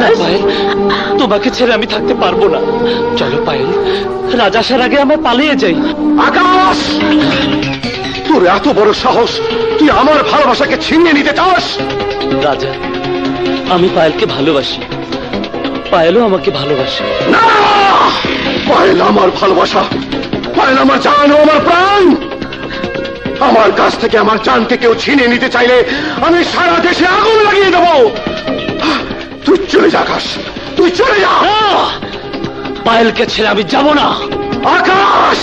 আকাশ তোমাকে ছেড়ে আমি থাকতে পারব না। চলো পায়েল রাজা আসার আগে আমরা পালিয়ে যাই। আকাশ! তোর এত বড় সাহস তুই আমার ভালোবাসাকে ছিনিয়ে নিতে চাস? রাজা আমি পায়েলকে ভালোবাসি। পায়েলও আমাকে ভালোবাসে। না! পায়েল আমার ভালোবাসা। পায়েল আমার জান ও আমার প্রাণ। আমার কাছ থেকে আমার জানকে কেউ ছিনিয়ে নিতে চাইলে আমি সারা দেশে আগুন লাগিয়ে দেবো। চলে যা পায়েলকে ছেড়ে আমি যাব না। আকাশ!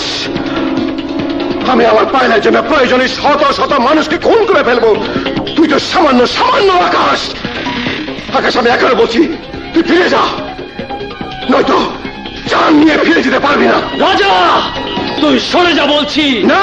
আমি আমার পায়েলের জন্য প্রয়োজনে শত শত মানুষকে খুন করে ফেলব। তুই তো সামান্য সামান্য আকাশ! আকাশ আমি এখনও বলছি তুই ফিরে যা। নয়তো চান নিয়ে ফিরে যেতে পারবি না। রাজা তুই সরে যা বলছি। না!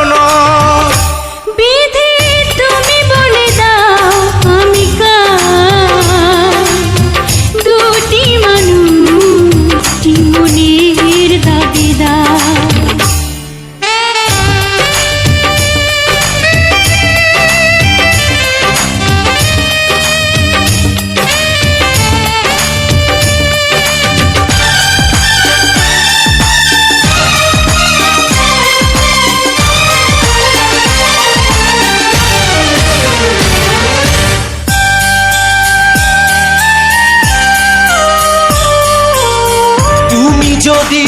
যদি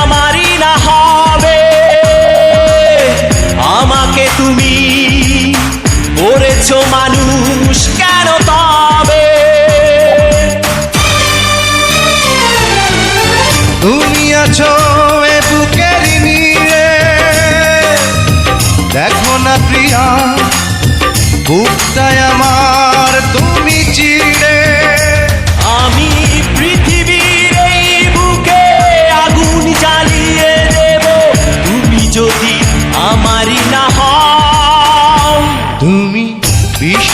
আমারই না হবে, আমাকে তুমি করেছ মানুষ কেন তবে তুমি আছো এ বুকের দেখো না প্রিয়া, বুকটায় আমার তুমি চিড়ে।